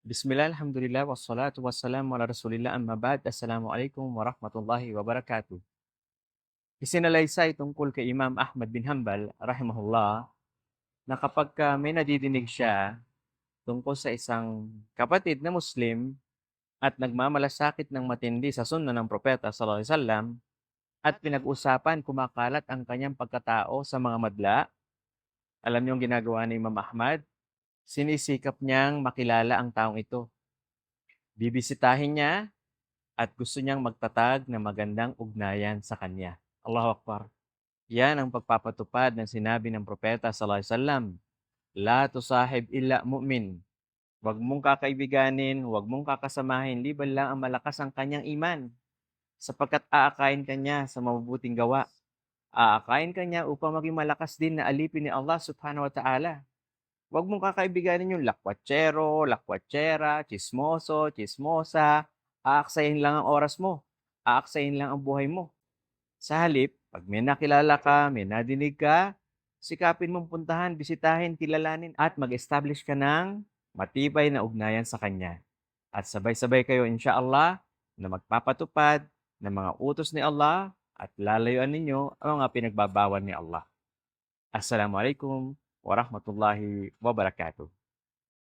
Bismillah, alhamdulillah, wassalatu wassalamu ala rasulillah, amma ba'd. Assalamualaikum warahmatullahi wabarakatuh. Isinalaysay tungkol kay Imam Ahmad bin Hanbal, rahimahullah, na kapag ka may nadidinig siya tungkol sa isang kapatid na Muslim at nagmamalasakit ng matindi sa sunna ng propeta sallallahu alaihi wasallam at pinag-usapan kumakalat ang kanyang pagkatao sa mga madla, alam niyo ang ginagawa ni Imam Ahmad? Sinisikap niyang makilala ang taong ito. Bibisitahin niya at gusto niyang magtatag ng magandang ugnayan sa kanya. Allahu Akbar. Yan ang pagpapatupad ng sinabi ng propeta sallallahu alaihi wasallam. La tusahib illa mu'min. Huwag mong kakaibiganin, huwag mong kakasamahin, liban lang ang malakas ang kanyang iman. Sapagkat aakayin kanya sa mabubuting gawa. Aakayin kanya upang maging malakas din na alipin ni Allah subhanahu wa ta'ala. Huwag mong kakaibiganin yung lakwatsero, lakwatsera, chismoso, chismosa. Aaksayin lang ang oras mo. Aaksayin lang ang buhay mo. Sa halip, pag may nakilala ka, may nadinig ka, sikapin mong puntahan, bisitahin, kilalanin, at mag-establish ka ng matibay na ugnayan sa Kanya. At sabay-sabay kayo, insyaAllah, na magpapatupad ng mga utos ni Allah at lalayuan ninyo ang mga pinagbabawan ni Allah. Assalamualaikum warahmatullahi wabarakatuh.